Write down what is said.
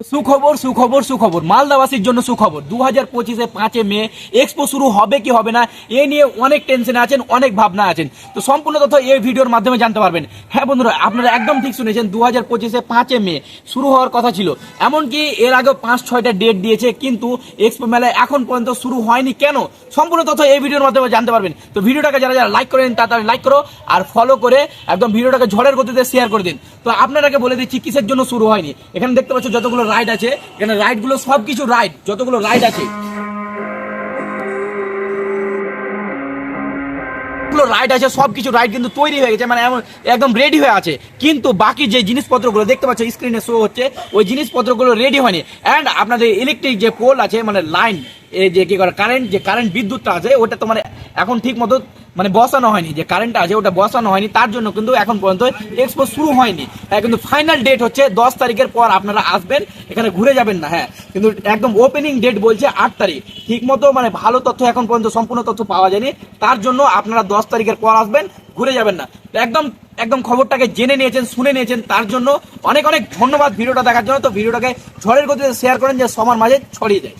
সুখবর সুখবর সুখবর। মালদাবাসীর জন্য সুখবর। দু হাজার পঁচিশে পাঁচে মে এক্সপো শুরু হবে কি হবে না, এ নিয়ে অনেক টেনশনে আছেন, অনেক ভাবনা আছেন। তো সম্পূর্ণ তথ্য এই ভিডিওর মাধ্যমে জানতে পারবেন। হ্যাঁ বন্ধুরা, আপনারা একদম ঠিক শুনেছেন দু হাজার পঁচিশে পাঁচে মে শুরু হওয়ার কথা ছিল। এমনকি এর আগেও পাঁচ, ছয়টা ডেট দিয়েছে, কিন্তু এক্সপো মেলা এখন পর্যন্ত শুরু হয়নি। কেন? সম্পূর্ণ তথ্য এই ভিডিওর মাধ্যমে জানতে পারবেন। তো ভিডিওটাকে যারা যারা লাইক করেন, তাড়াতাড়ি লাইক করো, আর ফলো করে একদম ভিডিওটাকে ঝড়ের গতিতে শেয়ার করে দিন। তো আপনারাকে বলে দিচ্ছি, কিসের জন্য শুরু হয়নি? এখানে দেখতে পাচ্ছ যতগুলো রাইড আছে, এখানে রাইডগুলো সবকিছু রাইড যতগুলো রাইড আছে। রাইড আছে, সবকিছু রাইড কিন্তু তৈরি হয়ে গেছে মানে এমন একদম রেডি হয়ে আছে। কিন্তু বাকি যে জিনিসপত্রগুলো, দেখতে পাচ্ছ স্ক্রিনে শো হচ্ছে, ওই জিনিসপত্রগুলো রেডি হয়নি। অ্যান্ড আপনাদের ইলেকট্রিক যে পোল আছে মানে লাইন এই যে কি করে কারেন্ট যে কারেন্ট বিদ্যুৎটা আছে, ওটা তো মানে এখন ঠিক মতো মানে বসানো হয়নি। যে কারেন্টটা আছে, ওটা বসানো হয়নি, তার জন্য কিন্তু এখন পর্যন্ত এক্সপো শুরু হয়নি। হ্যাঁ কিন্তু ফাইনাল ডেট হচ্ছে দশ তারিখের পর আপনারা আসবেন, এখানে ঘুরে যাবেন না হ্যাঁ। কিন্তু একদম ওপেনিং ডেট বলছে আট তারিখ। ঠিক মতো মানে ভালো তথ্য এখন পর্যন্ত, সম্পূর্ণ তথ্য পাওয়া যায়নি। তার জন্য আপনারা দশ তারিখের পর আসবেন, ঘুরে যাবেন না। একদম একদম খবরটাকে জেনে নিয়েছেন, শুনে নিয়েছেন, তার জন্য অনেক অনেক ধন্যবাদ ভিডিওটা দেখার জন্য। তো ভিডিওটাকে ঝড়ের গতিতে শেয়ার করেন, যে সবার মাঝে ছড়িয়ে যায়।